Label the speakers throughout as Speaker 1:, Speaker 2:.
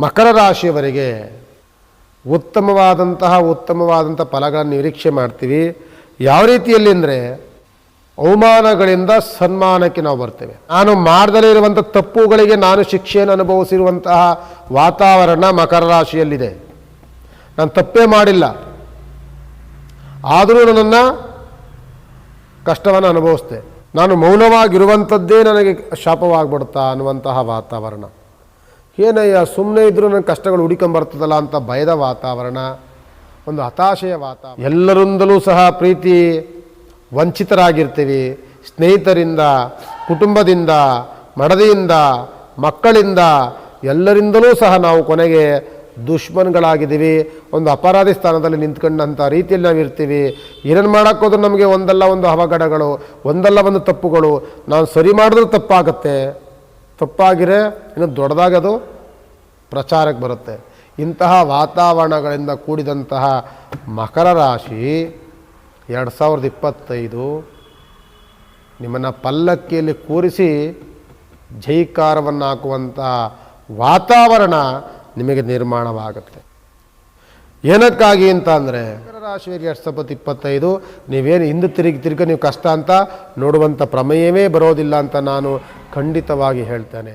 Speaker 1: ಮಕರ ರಾಶಿಯವರಿಗೆ ಉತ್ತಮವಾದಂತಹ ಉತ್ತಮವಾದಂಥ ಫಲಗಳನ್ನು ನಿರೀಕ್ಷೆ ಮಾಡ್ತೀವಿ. ಯಾವ ರೀತಿಯಲ್ಲಿ ಅಂದರೆ ಅವಮಾನಗಳಿಂದ ಸನ್ಮಾನಕ್ಕೆ ನಾವು ಬರ್ತೇವೆ. ನಾನು ಮಾಡದಲೇ ಇರುವಂಥ ತಪ್ಪುಗಳಿಗೆ ನಾನು ಶಿಕ್ಷೆಯನ್ನು ಅನುಭವಿಸಿರುವಂತಹ ವಾತಾವರಣ ಮಕರ ರಾಶಿಯಲ್ಲಿದೆ. ನಾನು ತಪ್ಪೇ ಮಾಡಿಲ್ಲ. ಆದರೂ ನನ್ನನ್ನು ಕಷ್ಟವನ್ನು ಅನುಭವಿಸ್ತೆ ನಾನು ಮೌನವಾಗಿರುವಂಥದ್ದೇ ನನಗೆ ಶಾಪವಾಗ್ಬಿಡುತ್ತಾ ಅನ್ನುವಂತಹ ವಾತಾವರಣ. ಏನಯ್ಯ ಸುಮ್ಮನೆ ಇದ್ದರೂ ನನ್ನ ಕಷ್ಟಗಳು ಹುಡಿಕೊಂಬರ್ತದಲ್ಲ ಅಂತ ಭಯದ ವಾತಾವರಣ, ಒಂದು ಹತಾಶೆಯ ವಾತಾವರಣ. ಎಲ್ಲರಿಂದಲೂ ಸಹ ಪ್ರೀತಿ ವಂಚಿತರಾಗಿರ್ತೀವಿ. ಸ್ನೇಹಿತರಿಂದ, ಕುಟುಂಬದಿಂದ, ಮಡದಿಯಿಂದ, ಮಕ್ಕಳಿಂದ, ಎಲ್ಲರಿಂದಲೂ ಸಹ ನಾವು ಕೊನೆಗೆ ದುಶ್ಮನ್ಗಳಾಗಿದ್ದೀವಿ. ಒಂದು ಅಪರಾಧಿ ಸ್ಥಾನದಲ್ಲಿ ನಿಂತ್ಕೊಂಡಂಥ ರೀತಿಯಲ್ಲಿ ನಾವು ಇರ್ತೀವಿ ಏನೇನು ಮಾಡೋಕ್ಕೋದ್ರೂ ನಮಗೆ ಒಂದಲ್ಲ ಒಂದು ಅವಘಡಗಳು, ಒಂದಲ್ಲ ಒಂದು ತಪ್ಪುಗಳು. ನಾವು ಸರಿ ಮಾಡಿದ್ರೂ ತಪ್ಪಾಗುತ್ತೆ. ತಪ್ಪಾಗಿರೆ, ಇನ್ನು ದೊಡ್ಡದಾಗದು, ಪ್ರಚಾರಕ್ಕೆ ಬರುತ್ತೆ. ಇಂತಹ ವಾತಾವರಣಗಳಿಂದ ಕೂಡಿದಂತಹ ಮಕರ ರಾಶಿ, ಎರಡು ಸಾವಿರದ ಇಪ್ಪತ್ತೈದು, ನಿಮ್ಮನ್ನು ಪಲ್ಲಕ್ಕಿಯಲ್ಲಿ ಕೂರಿಸಿ ಜೈಕಾರವನ್ನು ಹಾಕುವಂತಹ ವಾತಾವರಣ ನಿಮಗೆ ನಿರ್ಮಾಣವಾಗುತ್ತೆ. ಏನಕ್ಕಾಗಿ ಅಂತ ಅಂದರೆ, ಮಕರ ರಾಶಿಯವರಿಗೆ ಎರಡು ಸಾವಿರದ ಇಪ್ಪತ್ತೈದು, ನೀವೇನು ಹಿಂದೆ ತಿರುಗಿ ತಿರುಗಿ ನೀವು ಕಷ್ಟ ಅಂತ ನೋಡುವಂಥ ಪ್ರಮೇಯವೇ ಬರೋದಿಲ್ಲ ಅಂತ ನಾನು ಖಂಡಿತವಾಗಿ ಹೇಳ್ತೇನೆ.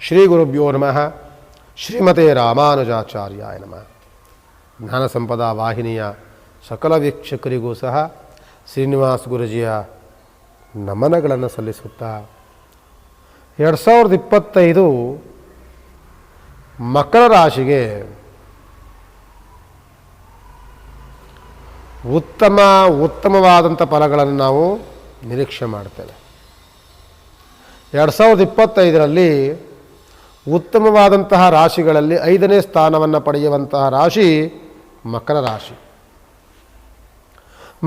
Speaker 1: ಶ್ರೀ ಗುರುಭ್ಯೋ ನಮಃ. ಶ್ರೀಮತೆ ರಾಮಾನುಜಾಚಾರ್ಯಾಯ ನಮಃ. ಜ್ಞಾನ ಸಂಪದ ವಾಹಿನಿಯ ಸಕಲ ವೀಕ್ಷಕರಿಗೂ ಸಹ ಶ್ರೀನಿವಾಸ ಗುರುಜಿಯ ನಮನಗಳನ್ನು ಸಲ್ಲಿಸುತ್ತಾ ಎರಡು ಸಾವಿರದ ಇಪ್ಪತ್ತೈದು ಮಕರ ರಾಶಿಗೆ ಉತ್ತಮ ಉತ್ತಮವಾದಂಥ ಫಲಗಳನ್ನು ನಾವು ನಿರೀಕ್ಷೆ ಮಾಡ್ತೇವೆ. ಎರಡು ಸಾವಿರದ ಇಪ್ಪತ್ತೈದರಲ್ಲಿ ಉತ್ತಮವಾದಂತಹ ರಾಶಿಗಳಲ್ಲಿ ಐದನೇ ಸ್ಥಾನವನ್ನು ಪಡೆಯುವಂತಹ ರಾಶಿ ಮಕರ ರಾಶಿ.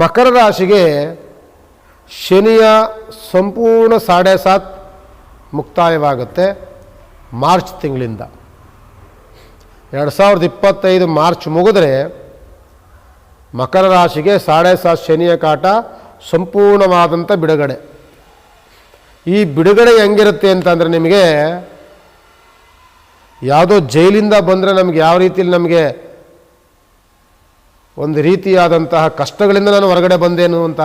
Speaker 1: ಮಕರ ರಾಶಿಗೆ ಶನಿಯ ಸಂಪೂರ್ಣ ಸಾಡೆ ಸಾತ್ ಮುಕ್ತಾಯವಾಗುತ್ತೆ ಮಾರ್ಚ್ ತಿಂಗಳಿಂದ. ಎರಡು ಸಾವಿರದ ಇಪ್ಪತ್ತೈದು ಮಾರ್ಚ್ ಮುಗಿದ್ರೆ ಮಕರ ರಾಶಿಗೆ ಸಾಡೆ ಸಾತ್ ಶನಿಯ ಕಾಟ ಸಂಪೂರ್ಣವಾದಂಥ ಬಿಡುಗಡೆ. ಈ ಬಿಡುಗಡೆ ಹೆಂಗಿರುತ್ತೆ ಅಂತಂದರೆ ನಿಮಗೆ ಯಾವುದೋ ಜೈಲಿಂದ ಬಂದರೆ ನಮಗೆ ಯಾವ ರೀತಿಯಲ್ಲಿ ನಮಗೆ ಒಂದು ರೀತಿಯಾದಂತಹ ಕಷ್ಟಗಳಿಂದ ನಾನು ಹೊರಗಡೆ ಬಂದೆ ಅಂತ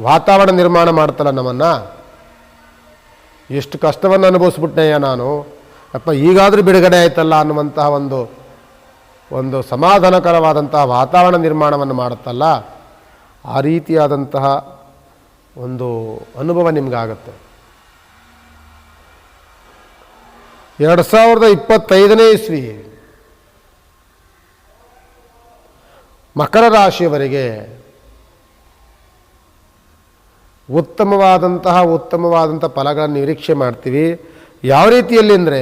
Speaker 1: ವಾತಾವರಣ ನಿರ್ಮಾಣ ಮಾಡ್ತಲ್ಲ ನಮ್ಮನ್ನು? ಎಷ್ಟು ಕಷ್ಟವನ್ನು ಅನುಭವಿಸ್ಬಿಟ್ಟೆಯ ನಾನು? ಅಪ್ಪ, ಈಗಾದರೂ ಬಿಡುಗಡೆ ಆಯ್ತಲ್ಲ ಅನ್ನುವಂತಹ ಒಂದು ಒಂದು ಸಮಾಧಾನಕರವಾದಂತಹ ವಾತಾವರಣ ನಿರ್ಮಾಣವನ್ನು ಮಾಡುತ್ತಲ್ಲ ಆ ರೀತಿಯಾದಂತಹ ಒಂದು ಅನುಭವ ನಿಮಗಾಗುತ್ತೆ. ಎರಡು ಸಾವಿರದ ಇಪ್ಪತ್ತೈದನೇ ಇಸ್ವಿ. ಮಕರ ರಾಶಿಯವರಿಗೆ ಉತ್ತಮವಾದಂತಹ ಉತ್ತಮವಾದಂಥ ಫಲಗಳನ್ನು ನಿರೀಕ್ಷೆ ಮಾಡ್ತೀವಿ. ಯಾವ ರೀತಿಯಲ್ಲಿ ಅಂದರೆ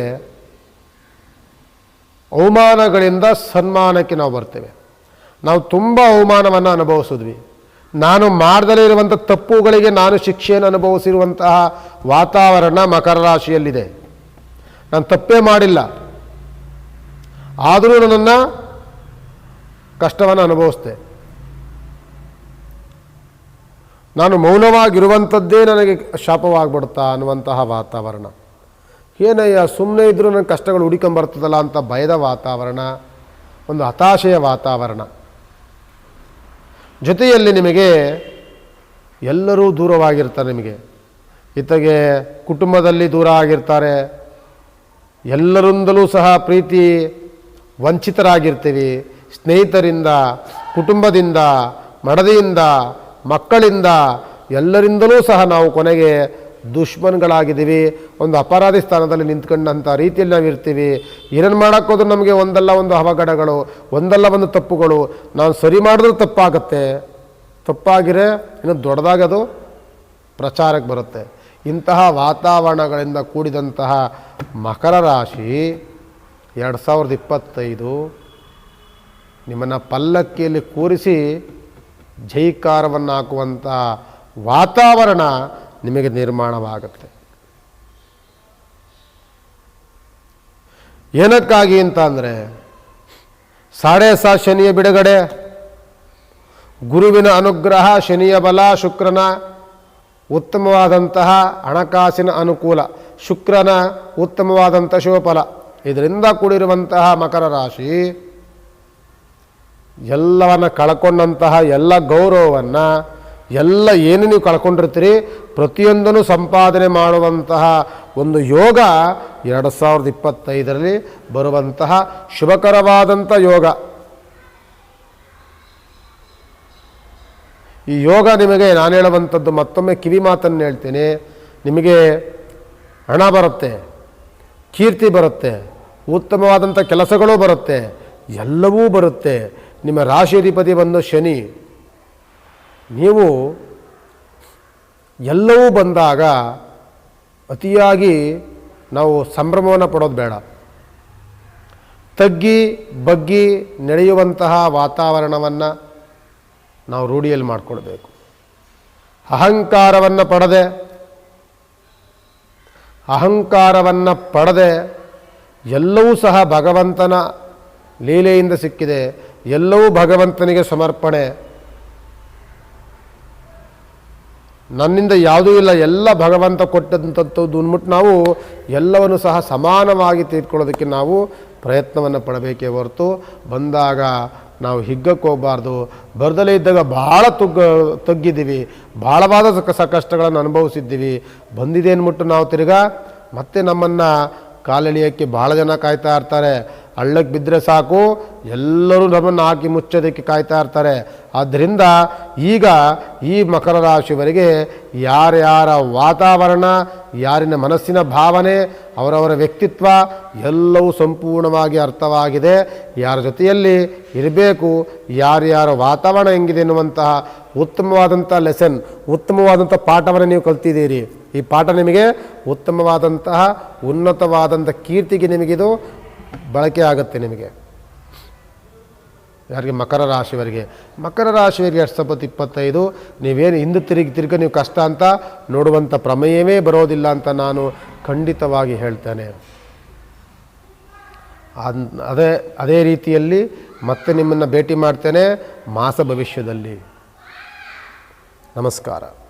Speaker 1: ಅವಮಾನಗಳಿಂದ ಸನ್ಮಾನಕ್ಕೆ ನಾವು ಬರ್ತೇವೆ. ನಾವು ತುಂಬ ಅವಮಾನವನ್ನು ಅನುಭವಿಸಿದ್ವಿ. ನಾನು ಮಾಡದಲೇ ಇರುವಂಥ ತಪ್ಪುಗಳಿಗೆ ನಾನು ಶಿಕ್ಷೆಯನ್ನು ಅನುಭವಿಸಿರುವಂತಹ ವಾತಾವರಣ ಮಕರ ರಾಶಿಯಲ್ಲಿದೆ. ನಾನು ತಪ್ಪೇ ಮಾಡಿಲ್ಲ. ಆದರೂ ನನ್ನನ್ನು ಕಷ್ಟವನ್ನು ಅನುಭವಿಸ್ದೆ. ನಾನು ಮೌನವಾಗಿರುವಂಥದ್ದೇ ನನಗೆ ಶಾಪವಾಗ್ಬಿಡುತ್ತಾ ಅನ್ನುವಂತಹ ವಾತಾವರಣ. ಏನಯ್ಯ ಸುಮ್ಮನೆ ಇದ್ದರೂ ನನ್ನ ಕಷ್ಟಗಳು ಹುಡಿಕೊಂಬರ್ತದಲ್ಲ ಅಂತ ಭಯದ ವಾತಾವರಣ, ಒಂದು ಹತಾಶೆಯ ವಾತಾವರಣ. ಜೊತೆಯಲ್ಲಿ ನಿಮಗೆ ಎಲ್ಲರೂ ದೂರವಾಗಿರ್ತಾರೆ ನಿಮಗೆ. ಇತ್ತಗೆ ಕುಟುಂಬದಲ್ಲಿ ದೂರ ಆಗಿರ್ತಾರೆ ಎಲ್ಲರಿಂದಲೂ ಸಹ ಪ್ರೀತಿ ವಂಚಿತರಾಗಿರ್ತೀವಿ ಸ್ನೇಹಿತರಿಂದ, ಕುಟುಂಬದಿಂದ, ಮಡದಿಯಿಂದ, ಮಕ್ಕಳಿಂದ ಎಲ್ಲರಿಂದಲೂ ಸಹ ನಾವು ಕೊನೆಗೆ ದುಶ್ಮನ್ಗಳಾಗಿದ್ದೀವಿ. ಒಂದು ಅಪರಾಧಿ ಸ್ಥಾನದಲ್ಲಿ ನಿಂತ್ಕೊಂಡಂಥ ರೀತಿಯಲ್ಲಿ ನಾವು ಇರ್ತೀವಿ ಏನೇನು ಮಾಡೋಕ್ಕೋದ್ರೂ ನಮಗೆ ಒಂದಲ್ಲ ಒಂದು ಅವಘಡಗಳು, ಒಂದಲ್ಲ ಒಂದು ತಪ್ಪುಗಳು. ನಾವು ಸರಿ ಮಾಡಿದ್ರೂ ತಪ್ಪಾಗುತ್ತೆ. ತಪ್ಪಾಗಿರೆ ಇನ್ನು ದೊಡ್ಡದಾಗದು ಪ್ರಚಾರಕ್ಕೆ ಬರುತ್ತೆ. ಇಂತಹ ವಾತಾವರಣಗಳಿಂದ ಕೂಡಿದಂತಹ ಮಕರ ರಾಶಿ ಎರಡು ಸಾವಿರದ ಇಪ್ಪತ್ತೈದು ನಿಮ್ಮನ್ನು ಪಲ್ಲಕ್ಕಿಯಲ್ಲಿ ಕೂರಿಸಿ ಜೈಕಾರವನ್ನು ಹಾಕುವಂಥ ವಾತಾವರಣ ನಿಮಗೆ ನಿರ್ಮಾಣವಾಗುತ್ತೆ. ಏನಕ್ಕಾಗಿ ಅಂತ ಅಂದರೆ ಸಾಡೆ ಸಾ ಶನಿಯ ಬಿಡುಗಡೆ, ಗುರುವಿನ ಅನುಗ್ರಹ, ಶನಿಯ ಬಲ, ಶುಕ್ರನ ಉತ್ತಮವಾದಂತಹ ಹಣಕಾಸಿನ ಅನುಕೂಲ, ಶುಕ್ರನ ಉತ್ತಮವಾದಂಥ ಶಿವಫಲ, ಇದರಿಂದ ಕೂಡಿರುವಂತಹ ಮಕರ ರಾಶಿ ಎಲ್ಲವನ್ನು ಕಳ್ಕೊಂಡಂತಹ ಎಲ್ಲ ಗೌರವವನ್ನು, ಎಲ್ಲ ಏನು ನೀವು ಕಳ್ಕೊಂಡಿರ್ತೀರಿ, ಪ್ರತಿಯೊಂದನ್ನು ಸಂಪಾದನೆ ಮಾಡುವಂತಹ ಒಂದು ಯೋಗ ಎರಡು ಸಾವಿರದ ಇಪ್ಪತ್ತೈದರಲ್ಲಿ ಬರುವಂತಹ ಶುಭಕರವಾದಂಥ ಯೋಗ. ಈ ಯೋಗ ನಿಮಗೆ ನಾನು ಹೇಳುವಂಥದ್ದು ಮತ್ತೊಮ್ಮೆ ಕಿವಿ ಮಾತನ್ನು ಹೇಳ್ತೀನಿ. ನಿಮಗೆ ಹಣ ಬರುತ್ತೆ, ಕೀರ್ತಿ ಬರುತ್ತೆ, ಉತ್ತಮವಾದಂಥ ಕೆಲಸಗಳು ಬರುತ್ತೆ, ಎಲ್ಲವೂ ಬರುತ್ತೆ. ನಿಮ್ಮ ರಾಶಿ ಅಧಿಪತಿ ಬಂದು ಶನಿ, ನೀವು ಎಲ್ಲವೂ ಬಂದಾಗ ಅತಿಯಾಗಿ ನಾವು ಸಂಭ್ರಮವನ್ನು ಪಡೋದು ಬೇಡ. ತಗ್ಗಿ, ಬಗ್ಗಿ ನಡೆಯುವಂತಹ ವಾತಾವರಣವನ್ನು ನಾವು ರೂಢಿಯಲ್ಲಿ ಮಾಡಿಕೊಳ್ಬೇಕು. ಅಹಂಕಾರವನ್ನು ಪಡದೆ ಅಹಂಕಾರವನ್ನು ಪಡದೆ ಎಲ್ಲವೂ ಸಹ ಭಗವಂತನ ಲೀಲೆಯಿಂದ ಸಿಕ್ಕಿದೆ. ಎಲ್ಲವೂ ಭಗವಂತನಿಗೆ ಸಮರ್ಪಣೆ. ನನ್ನಿಂದ ಯಾವುದೂ ಇಲ್ಲ, ಎಲ್ಲ ಭಗವಂತ ಕೊಟ್ಟಂಥದ್ದು ಅಂದ್ಬಿಟ್ಟು ನಾವು ಎಲ್ಲವನ್ನು ಸಹ ಸಮಾನವಾಗಿ ತೀರ್ಕೊಳ್ಳೋದಕ್ಕೆ ನಾವು ಪ್ರಯತ್ನವನ್ನು ಪಡಬೇಕೇ ಹೊರತು ಬಂದಾಗ ನಾವು ಹಿಗ್ಗಕ್ಕೆ ಹೋಗಬಾರ್ದು. ಬರದಲ್ಲೇ ಇದ್ದಾಗ ಭಾಳ ತುಗ್ಗ, ತಗ್ಗಿದ್ದೀವಿ. ಭಾಳವಾದ ಸಕ ಕಷ್ಟಗಳನ್ನು ಅನುಭವಿಸಿದ್ದೀವಿ. ಬಂದಿದೆ ಅಂದ್ಬಿಟ್ಟು ನಾವು ತಿರ್ಗಾ ಮತ್ತೆ ನಮ್ಮನ್ನು ಕಾಲೆಳೆಯೋಕ್ಕೆ ಭಾಳ ಜನ ಕಾಯ್ತಾ ಇರ್ತಾರೆ. ಹಳ್ಳಕ್ಕೆ ಬಿದ್ದರೆ ಸಾಕು, ಎಲ್ಲರೂ ನಮ್ಮನ್ನು ಹಾಕಿ ಮುಚ್ಚೋದಕ್ಕೆ ಕಾಯ್ತಾ ಇರ್ತಾರೆ. ಆದ್ದರಿಂದ ಈಗ ಈ ಮಕರ ರಾಶಿಯವರಿಗೆ ಯಾರ್ಯಾರ ವಾತಾವರಣ, ಯಾರಿನ ಮನಸ್ಸಿನ ಭಾವನೆ, ಅವರವರ ವ್ಯಕ್ತಿತ್ವ ಎಲ್ಲವೂ ಸಂಪೂರ್ಣವಾಗಿ ಅರ್ಥವಾಗಿದೆ. ಯಾರ ಜೊತೆಯಲ್ಲಿ ಇರಬೇಕು ಯಾರ್ಯಾರ ವಾತಾವರಣ ಹೆಂಗಿದೆ ಎನ್ನುವಂತಹ ಉತ್ತಮವಾದಂಥ ಲೆಸನ್ ಉತ್ತಮವಾದಂಥ ಪಾಠವನ್ನು ನೀವು ಕಲ್ತಿದ್ದೀರಿ. ಈ ಪಾಠ ನಿಮಗೆ ಉತ್ತಮವಾದಂತಹ, ಉನ್ನತವಾದಂಥ ಕೀರ್ತಿಗೆ ನಿಮಗಿದು ಬಳಕೆ ಆಗುತ್ತೆ ನಿಮಗೆ. ಯಾರಿಗೆ? ಮಕರ ರಾಶಿಯವರಿಗೆ. ಮಕರ ರಾಶಿಯವರಿಗೆ ಎರಡು ಸಾವಿರದ ಇಪ್ಪತ್ತೈದು ನೀವೇನು ಹಿಂದೆ ತಿರುಗಿ ತಿರುಗಿ ನೀವು ಕಷ್ಟ ಅಂತ ನೋಡುವಂಥ ಪ್ರಮೇಯವೇ ಬರೋದಿಲ್ಲ ಅಂತ ನಾನು ಖಂಡಿತವಾಗಿ ಹೇಳ್ತೇನೆ. ಅದ್- ಅದೇ ಅದೇ ರೀತಿಯಲ್ಲಿ ಮತ್ತೆ ನಿಮ್ಮನ್ನು ಭೇಟಿ ಮಾಡ್ತೇನೆ ಮಾಸ ಭವಿಷ್ಯದಲ್ಲಿ. ನಮಸ್ಕಾರ.